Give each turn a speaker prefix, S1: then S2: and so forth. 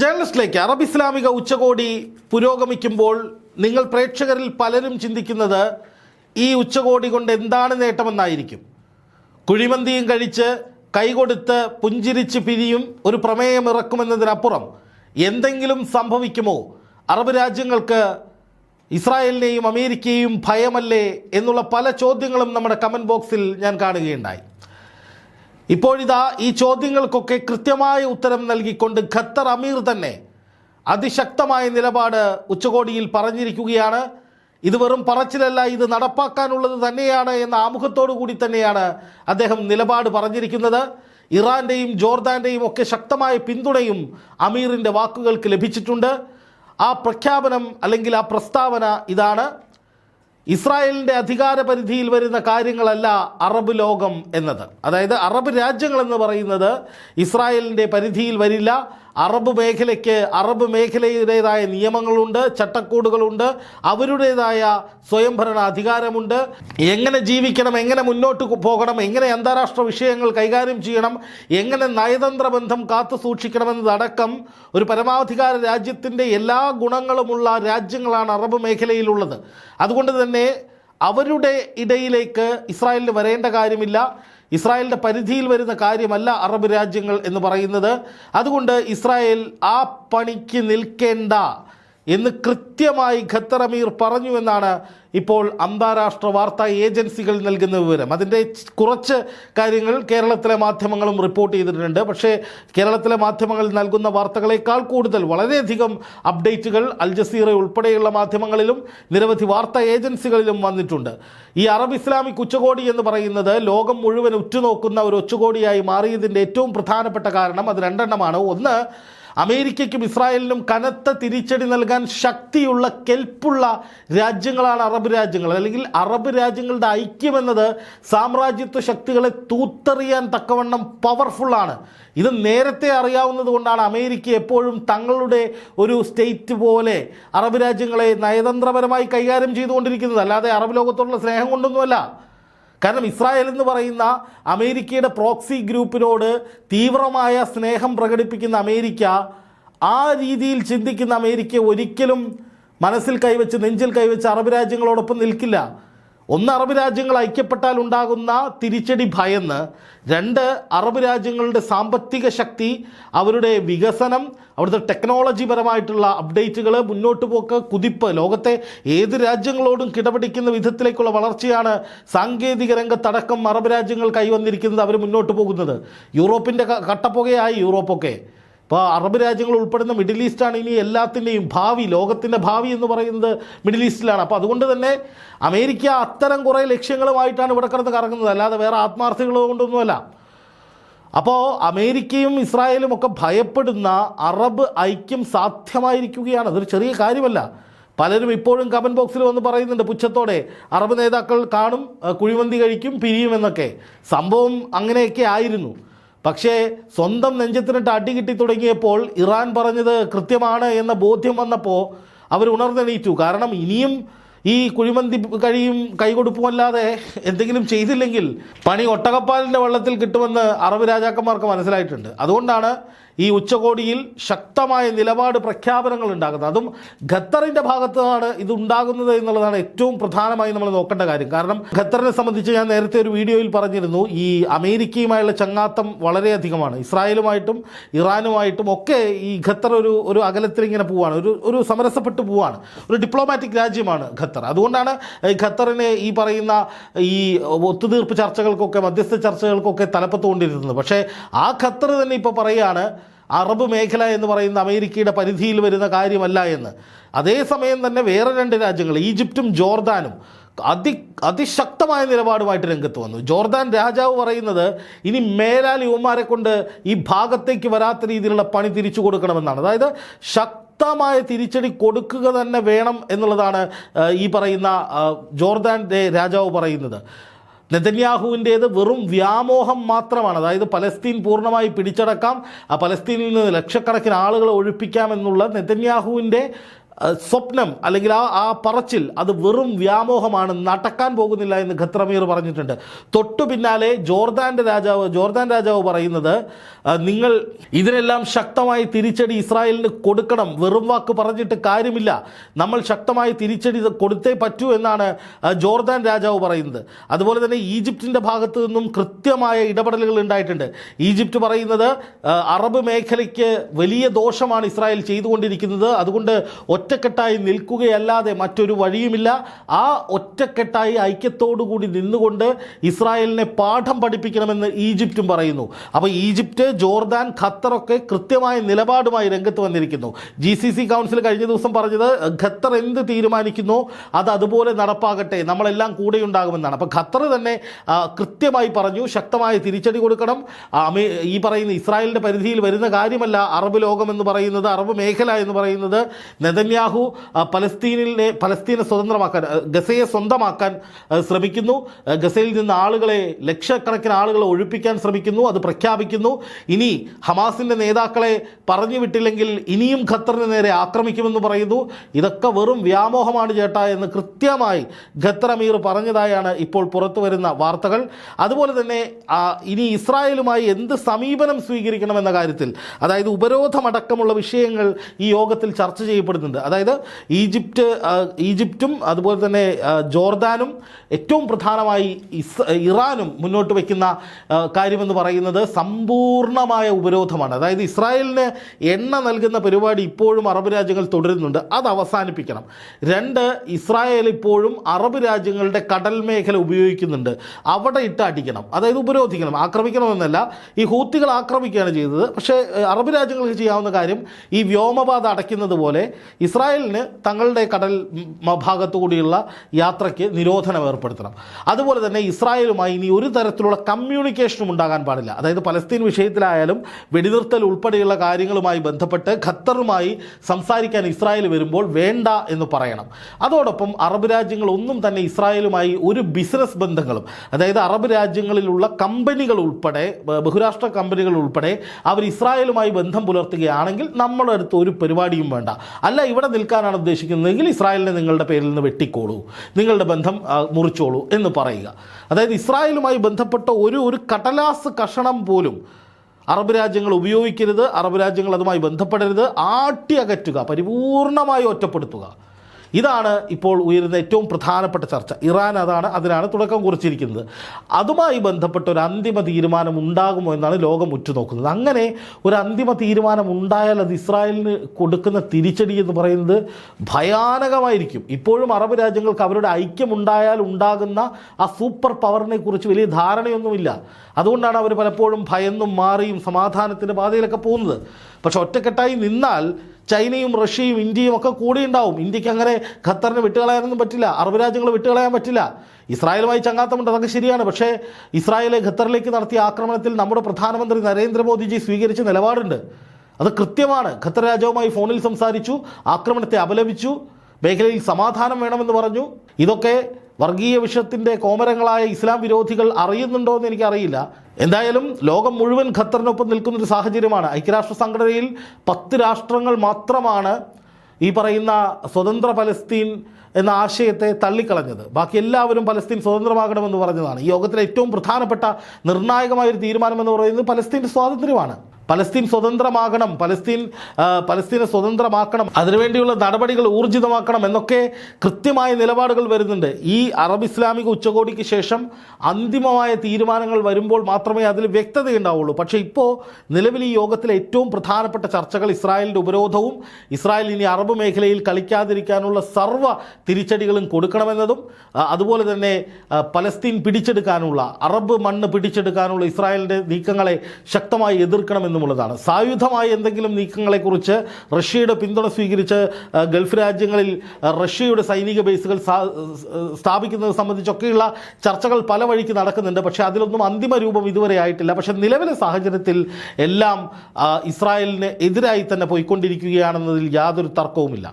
S1: ജേർണലിസ്റ്റിലേക്ക് Arab ഇസ്ലാമിക ഉച്ചകോടി പുരോഗമിക്കുമ്പോൾ നിങ്ങൾ പ്രേക്ഷകരിൽ പലരും ചിന്തിക്കുന്നത് ഈ ഉച്ചകോടി കൊണ്ട് എന്താണ് നേട്ടമെന്നായിരിക്കും. കുഴിമന്തിയും കഴിച്ച് കൈകൊടുത്ത് പുഞ്ചിരിച്ച് പിരിയും ഒരു പ്രമേയം ഇറക്കുമെന്നതിനപ്പുറം എന്തെങ്കിലും സംഭവിക്കുമോ? അറബ് രാജ്യങ്ങൾക്ക് ഇസ്രായേലിനെയും അമേരിക്കയെയും ഭയമല്ലേ എന്നുള്ള പല ചോദ്യങ്ങളും നമ്മുടെ കമന്റ് ബോക്സിൽ ഞാൻ കാണുകയുണ്ടായി. ഇപ്പോഴിതാ ഈ ചോദ്യങ്ങൾക്കൊക്കെ കൃത്യമായ ഉത്തരം നൽകിക്കൊണ്ട് ഖത്തർ അമീർ തന്നെ അതിശക്തമായ നിലപാട് ഉച്ചകോടിയിൽ പറഞ്ഞിരിക്കുകയാണ്. ഇത് വെറും പറച്ചിലല്ല ഇത് നടപ്പാക്കാനുള്ളത് തന്നെയാണ് എന്ന ആമുഖത്തോടു കൂടി തന്നെയാണ് അദ്ദേഹം നിലപാട് പറഞ്ഞിരിക്കുന്നത്. ഇറാന്റെയും ജോർദാന്റെയും ഒക്കെ ശക്തമായ പിന്തുണയും അമീറിന്റെ വാക്കുകൾക്ക് ലഭിച്ചിട്ടുണ്ട്. ആ പ്രഖ്യാപനം അല്ലെങ്കിൽ ആ പ്രസ്താവന ഇതാണ്. ഇസ്രായേലിന്റെ അധികാര പരിധിയിൽ വരുന്ന കാര്യങ്ങളല്ല അറബ് ലോകം എന്നത്. അതായത് അറബ് രാജ്യങ്ങൾ എന്ന് പറയുന്നത് ഇസ്രായേലിന്റെ പരിധിയിൽ വരില്ല അറബ് മേഖലയ്ക്ക് അറബ് മേഖലയുടേതായ നിയമങ്ങളുണ്ട് ചട്ടക്കൂടുകളുണ്ട് അവരുടേതായ സ്വയംഭരണ അധികാരമുണ്ട്. എങ്ങനെ ജീവിക്കണം എങ്ങനെ മുന്നോട്ട് പോകണം എങ്ങനെ അന്താരാഷ്ട്ര വിഷയങ്ങൾ കൈകാര്യം ചെയ്യണം എങ്ങനെ നയതന്ത്ര ബന്ധം കാത്തു സൂക്ഷിക്കണമെന്നതടക്കം ഒരു പരമാധികാര രാജ്യത്തിന്റെ എല്ലാ ഗുണങ്ങളുമുള്ള രാജ്യങ്ങളാണ് അറബ് മേഖലയിലുള്ളത്. അതുകൊണ്ട് തന്നെ അവരുടെ ഇടയിലേക്ക് ഇസ്രായേലിന് വരേണ്ട കാര്യമില്ല. ഇസ്രായേലിന്റെ പരിധിയിൽ വരുന്ന കാര്യമല്ല അറബ് രാജ്യങ്ങൾ എന്ന് പറയുന്നത്. അതുകൊണ്ട് ഇസ്രായേൽ ആ പണിക്ക് നിൽക്കേണ്ട. എന്ന് കൃത്യമായി ഖത്തർ അമീർ പറഞ്ഞു എന്നാണ് ഇപ്പോൾ അന്താരാഷ്ട്ര വാർത്താ ഏജൻസികൾ നൽകുന്ന വിവരം. അതിന്റെ കുറച്ച് കാര്യങ്ങൾ കേരളത്തിലെ മാധ്യമങ്ങളും റിപ്പോർട്ട് ചെയ്തിട്ടുണ്ട്. പക്ഷേ കേരളത്തിലെ മാധ്യമങ്ങൾ നൽകുന്ന വാർത്തകളേക്കാൾ കൂടുതൽ വളരെയധികം അപ്ഡേറ്റുകൾ അൽ ജസീറ ഉൾപ്പെടെയുള്ള മാധ്യമങ്ങളിലും നിരവധി വാർത്താ ഏജൻസികളിലും വന്നിട്ടുണ്ട്. ഈ അറബ് ഇസ്ലാമിക് ഉച്ചകോടി എന്ന് പറയുന്നത് ലോകം മുഴുവൻ ഉറ്റുനോക്കുന്ന ഒരു ഉച്ചകോടിയായി മാറിയതിന്റെ ഏറ്റവും പ്രധാനപ്പെട്ട കാരണം അത് രണ്ടെണ്ണമാണ്. ഒന്ന് അമേരിക്കയ്ക്കും ഇസ്രായേലിനും കനത്ത തിരിച്ചടി നൽകാൻ ശക്തിയുള്ള കെൽപ്പുള്ള രാജ്യങ്ങളാണ് അറബ് രാജ്യങ്ങൾ. അല്ലെങ്കിൽ അറബ് രാജ്യങ്ങളുടെ ഐക്യമെന്നത് സാമ്രാജ്യത്വ ശക്തികളെ തൂത്തെറിയാൻ തക്കവണ്ണം പവർഫുള്ളാണ് ഇത് നേരത്തെ അറിയാവുന്നത് കൊണ്ടാണ് അമേരിക്ക എപ്പോഴും തങ്ങളുടെ ഒരു സ്റ്റേറ്റ് പോലെ അറബ് രാജ്യങ്ങളെ നയതന്ത്രപരമായി കൈകാര്യം ചെയ്തുകൊണ്ടിരിക്കുന്നത്. അല്ലാതെ അറബ് ലോകത്തോടുള്ള സ്നേഹം കൊണ്ടൊന്നുമല്ല. കാരണം ഇസ്രായേൽ എന്ന് പറയുന്ന അമേരിക്കയുടെ പ്രോക്സി ഗ്രൂപ്പിനോട് തീവ്രമായ സ്നേഹം പ്രകടിപ്പിക്കുന്ന അമേരിക്ക ആ രീതിയിൽ ചിന്തിക്കുന്ന അമേരിക്ക ഒരിക്കലും മനസ്സിൽ കൈവച്ച് നെഞ്ചിൽ കൈവച്ച് അറബ് രാജ്യങ്ങളോടൊപ്പം നിൽക്കില്ല. ഒന്ന് അറബ് രാജ്യങ്ങൾ ഐക്യപ്പെട്ടാൽ ഉണ്ടാകുന്ന തിരിച്ചടി ഭയന്ന് രണ്ട് അറബ് രാജ്യങ്ങളുടെ സാമ്പത്തിക ശക്തി അവരുടെ വികസനം അവിടുത്തെ ടെക്നോളജി പരമായിട്ടുള്ള അപ്ഡേറ്റുകൾ മുന്നോട്ട് പോക്ക് കുതിപ്പ് ലോകത്തെ ഏത് രാജ്യങ്ങളോടും കിടപിടിക്കുന്ന വിധത്തിലേക്കുള്ള വളർച്ചയാണ് സാങ്കേതിക രംഗത്തടക്കം അറബ് രാജ്യങ്ങൾ കൈവന്നിരിക്കുന്നത് അവർ മുന്നോട്ട് പോകുന്നത്. യൂറോപ്പിന്റെ കട്ടപ്പുകയായി യൂറോപ്പൊക്കെ. ഇപ്പോൾ അറബ് രാജ്യങ്ങൾ ഉൾപ്പെടുന്ന മിഡിൽ ഈസ്റ്റാണ് ഇനി എല്ലാത്തിന്റെയും ഭാവി ലോകത്തിന്റെ ഭാവി എന്ന് പറയുന്നത് മിഡിൽ ഈസ്റ്റിലാണ്. അപ്പോൾ അതുകൊണ്ട് തന്നെ അമേരിക്ക അത്തരം കുറേ ലക്ഷ്യങ്ങളുമായിട്ടാണ് ഇവിടെ കിടന്ന് കറങ്ങുന്നത്. അല്ലാതെ വേറെ ആത്മാർത്ഥികൾ കൊണ്ടൊന്നുമല്ല. അപ്പോൾ അമേരിക്കയും ഇസ്രായേലും ഒക്കെ ഭയപ്പെടുന്ന അറബ് ഐക്യം സാധ്യമായിരിക്കുകയാണ്. അതൊരു ചെറിയ കാര്യമല്ല. പലരും ഇപ്പോഴും കമന്റ് ബോക്സിൽ വന്ന് പറയുന്നുണ്ട് പുച്ഛത്തോടെ. അറബ് നേതാക്കൾ കാണും കുഴിമന്തി കഴിക്കും പിരിയുമെന്നൊക്കെ സംഭവം അങ്ങനെയൊക്കെ ആയിരുന്നു. പക്ഷേ സ്വന്തം നെഞ്ചത്തിനിട്ട് അടി കിട്ടി തുടങ്ങിയപ്പോൾ ഇറാൻ പറഞ്ഞത് കൃത്യമാണ് എന്ന ബോധ്യം വന്നപ്പോൾ അവർ ഉണർന്നെണീറ്റു. കാരണം ഇനിയും ഈ കുഴിമന്തി കഴിയും കൈകൊടുപ്പുമല്ലാതെ എന്തെങ്കിലും ചെയ്തില്ലെങ്കിൽ പണി ഒട്ടകപ്പാലിന്റെ വെള്ളത്തിൽ കിട്ടുമെന്ന് അറബ് രാജാക്കന്മാർക്ക് മനസ്സിലായിട്ടുണ്ട്. അതുകൊണ്ടാണ് ഈ ഉച്ചകോടിയിൽ ശക്തമായ നിലപാട് പ്രഖ്യാപനങ്ങൾ ഉണ്ടാകുന്നത്. അതും ഖത്തറിന്റെ ഭാഗത്തു നിന്നാണ് ഇത് ഉണ്ടാകുന്നത് എന്നുള്ളതാണ് ഏറ്റവും പ്രധാനമായി നമ്മൾ നോക്കേണ്ട കാര്യം. കാരണം ഖത്തറിനെ സംബന്ധിച്ച് ഞാൻ നേരത്തെ ഒരു വീഡിയോയിൽ പറഞ്ഞിരുന്നു ഈ അമേരിക്കയുമായുള്ള ചങ്ങാത്തം വളരെയധികമാണ്. ഇസ്രായേലുമായിട്ടും ഇറാനുമായിട്ടും ഒക്കെ ഈ ഖത്തർ ഒരു ഒരു അകലത്തിൽ ഇങ്ങനെ പോവാണ്. ഒരു ഒരു സമരസപ്പെട്ട് പോവാണ്. ഒരു ഡിപ്ലോമാറ്റിക് രാജ്യമാണ് ഖത്തർ. അതുകൊണ്ടാണ് ഖത്തറിനെ ഈ പറയുന്ന ഈ ഒത്തുതീർപ്പ് ചർച്ചകൾക്കൊക്കെ മധ്യസ്ഥ ചർച്ചകൾക്കൊക്കെ തലപ്പത്തുകൊണ്ടിരുന്നത് പക്ഷേ ആ ഖത്തർ തന്നെ ഇപ്പോൾ പറയുകയാണ് അറബ് മേഖല എന്ന് പറയുന്ന അമേരിക്കയുടെ പരിധിയിൽ വരുന്ന കാര്യമല്ല എന്ന്. അതേസമയം തന്നെ വേറെ രണ്ട് രാജ്യങ്ങൾ ഈജിപ്തും ജോർദാനും അതി അതിശക്തമായ നിലപാടുമായിട്ട് രംഗത്ത് വന്നു. ജോർദാൻ രാജാവ് പറയുന്നത് ഇനി മേലാൽ യുവമാരെ കൊണ്ട് ഈ ഭാഗത്തേക്ക് വരാത്ത രീതിയിലുള്ള പണി തിരിച്ചു കൊടുക്കണമെന്നാണ്. അതായത് ശക്തമായ തിരിച്ചടി കൊടുക്കുക തന്നെ വേണം എന്നുള്ളതാണ് ഈ പറയുന്ന ജോർദാൻ ജോർദാന്റെ രാജാവ് പറയുന്നത്. നെതന്യാഹുവിന്റേത് വെറും വ്യാമോഹം മാത്രമാണ്. അതായത് പലസ്തീൻ പൂർണമായി പിടിച്ചടക്കാം. ആ പലസ്തീനിൽ നിന്ന് ലക്ഷക്കണക്കിന് ആളുകളെ ഒഴിപ്പിക്കാം എന്നുള്ള നെതന്യാഹുവിന്റെ സ്വപ്നം അല്ലെങ്കിൽ ആ ആ പറച്ചിൽ അത് വെറും വ്യാമോഹമാണ്. നടക്കാൻ പോകുന്നില്ല എന്ന് ഖത്രമീർ പറഞ്ഞിട്ടുണ്ട്. തൊട്ടു പിന്നാലെ ജോർദാന്റെ രാജാവ് ജോർദാൻ രാജാവ് പറയുന്നത് നിങ്ങൾ ഇതിനെല്ലാം ശക്തമായി തിരിച്ചടി ഇസ്രായേലിന് കൊടുക്കണം. വെറും വാക്ക് പറഞ്ഞിട്ട് കാര്യമില്ല. നമ്മൾ ശക്തമായി തിരിച്ചടി കൊടുത്തേ പറ്റൂ എന്നാണ് ജോർദാൻ രാജാവ് പറയുന്നത്. അതുപോലെ തന്നെ ഈജിപ്തിന്റെ ഭാഗത്തു നിന്നും കൃത്യമായ ഇടപെടലുകൾ ഉണ്ടായിട്ടുണ്ട്. ഈജിപ്റ്റ് പറയുന്നത് അറബ് മേഖലയ്ക്ക് വലിയ ദോഷമാണ് ഇസ്രായേൽ ചെയ്തുകൊണ്ടിരിക്കുന്നത്. അതുകൊണ്ട് ഒറ്റക്കെട്ടായി നിൽക്കുകയല്ലാതെ മറ്റൊരു വഴിയുമില്ല. ആ ഒറ്റക്കെട്ടായി ഐക്യത്തോടുകൂടി നിന്നുകൊണ്ട് ഇസ്രായേലിനെ പാഠം പഠിപ്പിക്കണമെന്ന് ഈജിപ്തും പറയുന്നു. അപ്പോൾ ഈജിപ്റ്റ് ജോർദാൻ ഖത്തറൊക്കെ കൃത്യമായ നിലപാടുമായി രംഗത്ത് വന്നിരിക്കുന്നു. ജി സി സി കൗൺസിൽ കഴിഞ്ഞ ദിവസം പറഞ്ഞത് ഖത്തർ എന്ത് തീരുമാനിക്കുന്നു അത് അതുപോലെ നടപ്പാകട്ടെ നമ്മളെല്ലാം കൂടെ ഉണ്ടാകുമെന്നാണ് അപ്പോൾ ഖത്തർ തന്നെ കൃത്യമായി പറഞ്ഞു ശക്തമായ തിരിച്ചടി കൊടുക്കണം. ഈ പറയുന്ന ഇസ്രായേലിന്റെ പരിധിയിൽ വരുന്ന കാര്യമല്ല അറബ് ലോകം എന്ന് പറയുന്നത് അറബ് മേഖല എന്ന് പറയുന്നത് നെതന്യാഹു പലസ്തീനിലെ പലസ്തീനെ സ്വതന്ത്രമാക്കാൻ ഗസയെ സ്വന്തമാക്കാൻ ശ്രമിക്കുന്നു. ഗസയിൽ നിന്ന് ആളുകളെ ലക്ഷക്കണക്കിന് ആളുകളെ ഒഴിപ്പിക്കാൻ ശ്രമിക്കുന്നു അത് പ്രഖ്യാപിക്കുന്നു. ഇനി ഹമാസിന്റെ നേതാക്കളെ പറഞ്ഞു വിട്ടില്ലെങ്കിൽ ഇനിയും ഖത്തറിന് നേരെ ആക്രമിക്കുമെന്ന് പറയുന്നു. ഇതൊക്കെ വെറും വ്യാമോഹമാണ് ചേട്ടാ എന്ന് കൃത്യമായി ഖത്തർ അമീർ പറഞ്ഞതായാണ് ഇപ്പോൾ പുറത്തു വരുന്ന വാർത്തകൾ. അതുപോലെ തന്നെ ഇനി ഇസ്രായേലുമായി എന്ത് സമീപനം സ്വീകരിക്കണമെന്ന കാര്യത്തിൽ അതായത് ഉപരോധമടക്കമുള്ള വിഷയങ്ങൾ ഈ യോഗത്തിൽ ചർച്ച ചെയ്യപ്പെടുന്നുണ്ട്. അതായത് ഈജിപ്റ്റ് ഈജിപ്റ്റും അതുപോലെ തന്നെ ജോർദാനും ഏറ്റവും പ്രധാനമായി ഇസ് ഇറാനും മുന്നോട്ട് വയ്ക്കുന്ന കാര്യമെന്ന് പറയുന്നത് സമ്പൂർണമായ ഉപരോധമാണ്. അതായത് ഇസ്രായേലിന് എണ്ണ നൽകുന്ന പരിപാടി ഇപ്പോഴും അറബ് രാജ്യങ്ങൾ തുടരുന്നുണ്ട്. അത് അവസാനിപ്പിക്കണം. രണ്ട് ഇസ്രായേൽ ഇപ്പോഴും അറബ് രാജ്യങ്ങളുടെ കടൽ മേഖല ഉപയോഗിക്കുന്നുണ്ട്. അവിടെ ഇട്ട് അടിക്കണം. അതായത് ഉപരോധിക്കണം. ആക്രമിക്കണമെന്നല്ല. ഈ ഹൂത്തികൾ ആക്രമിക്കുകയാണ് ചെയ്തത്. പക്ഷേ അറബ് രാജ്യങ്ങൾക്ക് ചെയ്യാവുന്ന കാര്യം ഈ വ്യോമപാത അടയ്ക്കുന്നത് പോലെ ഇസ്രായേലിന് തങ്ങളുടെ കടൽ മ- ഭാഗത്തു കൂടിയുള്ള യാത്രയ്ക്ക് നിരോധനം ഏർപ്പെടുത്തണം. അതുപോലെ തന്നെ ഇസ്രായേലുമായി ഇനി ഒരു തരത്തിലുള്ള കമ്മ്യൂണിക്കേഷനും ഉണ്ടാകാൻ പാടില്ല. അതായത് പലസ്തീൻ വിഷയത്തിലായാലും വെടിനിർത്തൽ ഉൾപ്പെടെയുള്ള കാര്യങ്ങളുമായി ബന്ധപ്പെട്ട് ഖത്തറുമായി സംസാരിക്കാൻ ഇസ്രായേൽ വരുമ്പോൾ വേണ്ട എന്ന് പറയണം. അതോടൊപ്പം അറബ് രാജ്യങ്ങൾ ഒന്നും തന്നെ ഇസ്രായേലുമായി ഒരു ബിസിനസ് ബന്ധങ്ങളും അതായത് അറബ് രാജ്യങ്ങളിലുള്ള കമ്പനികൾ ഉൾപ്പെടെ ബഹുരാഷ്ട്ര കമ്പനികൾ ഉൾപ്പെടെ അവർ ഇസ്രായേലുമായി ബന്ധം പുലർത്തുകയാണെങ്കിൽ നമ്മുടെ അടുത്ത് ഒരു പരിപാടിയും വേണ്ട. അല്ല ഇവിടെ നിൽക്കാനാണ് ഉദ്ദേശിക്കുന്നതെങ്കിൽ ഇസ്രായേലിനെ നിങ്ങളുടെ പേരിൽ നിന്ന് വെട്ടിക്കോളൂ. നിങ്ങളുടെ ബന്ധം മുറിച്ചോളൂ എന്ന് പറയുക. അതായത് ഇസ്രായേലുമായി ബന്ധപ്പെട്ട ഒരു ഒരു കടലാസ് കഷണം പോലും അറബ് രാജ്യങ്ങൾ ഉപയോഗിക്കരുത്. അറബ് രാജ്യങ്ങൾ അതുമായി ബന്ധപ്പെടരുത്. ആട്ടി അകറ്റുക. പരിപൂർണമായി ഒറ്റപ്പെടുത്തുക. ഇതാണ് ഇപ്പോൾ ഉയരുന്ന ഏറ്റവും പ്രധാനപ്പെട്ട ചർച്ച. ഇറാൻ അതാണ് അതിനാണ് തുടക്കം കുറിച്ചിരിക്കുന്നത്. അതുമായി ബന്ധപ്പെട്ട ഒരു അന്തിമ തീരുമാനം ഉണ്ടാകുമോ എന്നാണ് ലോകം ഉറ്റുനോക്കുന്നത്. അങ്ങനെ ഒരു അന്തിമ തീരുമാനം ഉണ്ടായാൽ അത് ഇസ്രായേലിന് കൊടുക്കുന്ന തിരിച്ചടി എന്ന് പറയുന്നത് ഭയാനകമായിരിക്കും. ഇപ്പോഴും അറബ് രാജ്യങ്ങൾക്ക് അവരുടെ ഐക്യമുണ്ടായാൽ ഉണ്ടാകുന്ന ആ സൂപ്പർ പവറിനെ കുറിച്ച് വലിയ ധാരണയൊന്നുമില്ല. അതുകൊണ്ടാണ് അവർ പലപ്പോഴും ഭയന്നും മാറിയും സമാധാനത്തിന്റെ പാതയിലൊക്കെ പോകുന്നത്. പക്ഷെ ഒറ്റക്കെട്ടായി നിന്നാൽ ചൈനയും റഷ്യയും ഇന്ത്യയും ഒക്കെ കൂടെ ഉണ്ടാവും ഇന്ത്യയ്ക്ക് അങ്ങനെ ഖത്തറിന് വിട്ടുകളയാനൊന്നും പറ്റില്ല. അറബ് രാജ്യങ്ങൾ വിട്ടുകളയാൻ പറ്റില്ല. ഇസ്രായേലുമായി ചങ്ങാത്തമുണ്ട്. അതൊക്കെ ശരിയാണ്. പക്ഷേ ഇസ്രായേലെ ഖത്തറിലേക്ക് നടത്തിയ ആക്രമണത്തിൽ നമ്മുടെ പ്രധാനമന്ത്രി നരേന്ദ്രമോദിജി സ്വീകരിച്ച നിലപാടുണ്ട്. അത് കൃത്യമാണ്. ഖത്തർ രാജാവുമായി ഫോണിൽ സംസാരിച്ചു ആക്രമണത്തെ അപലപിച്ചു മേഖലയിൽ സമാധാനം വേണമെന്ന് പറഞ്ഞു. ഇതൊക്കെ വർഗീയ വിഷയത്തിന്റെ കോമരങ്ങളായ ഇസ്ലാം വിരോധികൾ അറിയുന്നുണ്ടോ എന്ന് എനിക്കറിയില്ല. എന്തായാലും ലോകം മുഴുവൻ ഖത്തറിനൊപ്പം നിൽക്കുന്നൊരു സാഹചര്യമാണ്. ഐക്യരാഷ്ട്ര സംഘടനയിൽ പത്ത് രാഷ്ട്രങ്ങൾ മാത്രമാണ് ഈ പറയുന്ന സ്വതന്ത്ര പലസ്തീൻ എന്ന ആശയത്തെ തള്ളിക്കളഞ്ഞത്. ബാക്കി എല്ലാവരും പലസ്തീൻ സ്വതന്ത്രമാകണമെന്ന് പറഞ്ഞതാണ്. ഈ യോഗത്തിലെ ഏറ്റവും പ്രധാനപ്പെട്ട നിർണായകമായ ഒരു തീരുമാനമെന്ന് പറയുന്നത് പലസ്തീന്റെ സ്വാതന്ത്ര്യമാണ്. പലസ്തീൻ സ്വതന്ത്രമാകണം പലസ്തീൻ പലസ്തീനെ സ്വതന്ത്രമാക്കണം അതിനുവേണ്ടിയുള്ള നടപടികൾ ഊർജിതമാക്കണം എന്നൊക്കെ കൃത്യമായ നിലപാടുകൾ വരുന്നുണ്ട്. ഈ അറബ് ഇസ്ലാമിക ഉച്ചകോടിക്ക് ശേഷം അന്തിമമായ തീരുമാനങ്ങൾ വരുമ്പോൾ മാത്രമേ അതിൽ വ്യക്തതയുണ്ടാവുള്ളൂ. പക്ഷേ ഇപ്പോൾ നിലവിൽ ഈ യോഗത്തിലെ ഏറ്റവും പ്രധാനപ്പെട്ട ചർച്ചകൾ ഇസ്രായേലിന്റെ ഉപരോധവും ഇസ്രായേൽ ഇനി അറബ് മേഖലയിൽ കളിക്കാതിരിക്കാനുള്ള സർവ തിരിച്ചടികളും കൊടുക്കണമെന്നതും അതുപോലെ തന്നെ പലസ്തീൻ പിടിച്ചെടുക്കാനുള്ള അറബ് മണ്ണ് പിടിച്ചെടുക്കാനുള്ള ഇസ്രായേലിന്റെ നീക്കങ്ങളെ ശക്തമായി എതിർക്കണമെന്നുള്ളതാണ് സായുധമായ എന്തെങ്കിലും നീക്കങ്ങളെക്കുറിച്ച് റഷ്യയുടെ പിന്തുണ സ്വീകരിച്ച് ഗൾഫ് രാജ്യങ്ങളിൽ റഷ്യയുടെ സൈനിക ബേസുകൾ സ്ഥാ- സ്ഥാപിക്കുന്നത് സംബന്ധിച്ചൊക്കെയുള്ള ചർച്ചകൾ പല വഴിക്ക് നടക്കുന്നുണ്ട്. പക്ഷേ അതിലൊന്നും അന്തിമ രൂപം ഇതുവരെ ആയിട്ടില്ല. പക്ഷേ നിലവിലെ സാഹചര്യത്തിൽ എല്ലാം ഇസ്രായേലിന് എതിരായി തന്നെ പോയിക്കൊണ്ടിരിക്കുകയാണെന്നതിൽ യാതൊരു തർക്കവുമില്ല.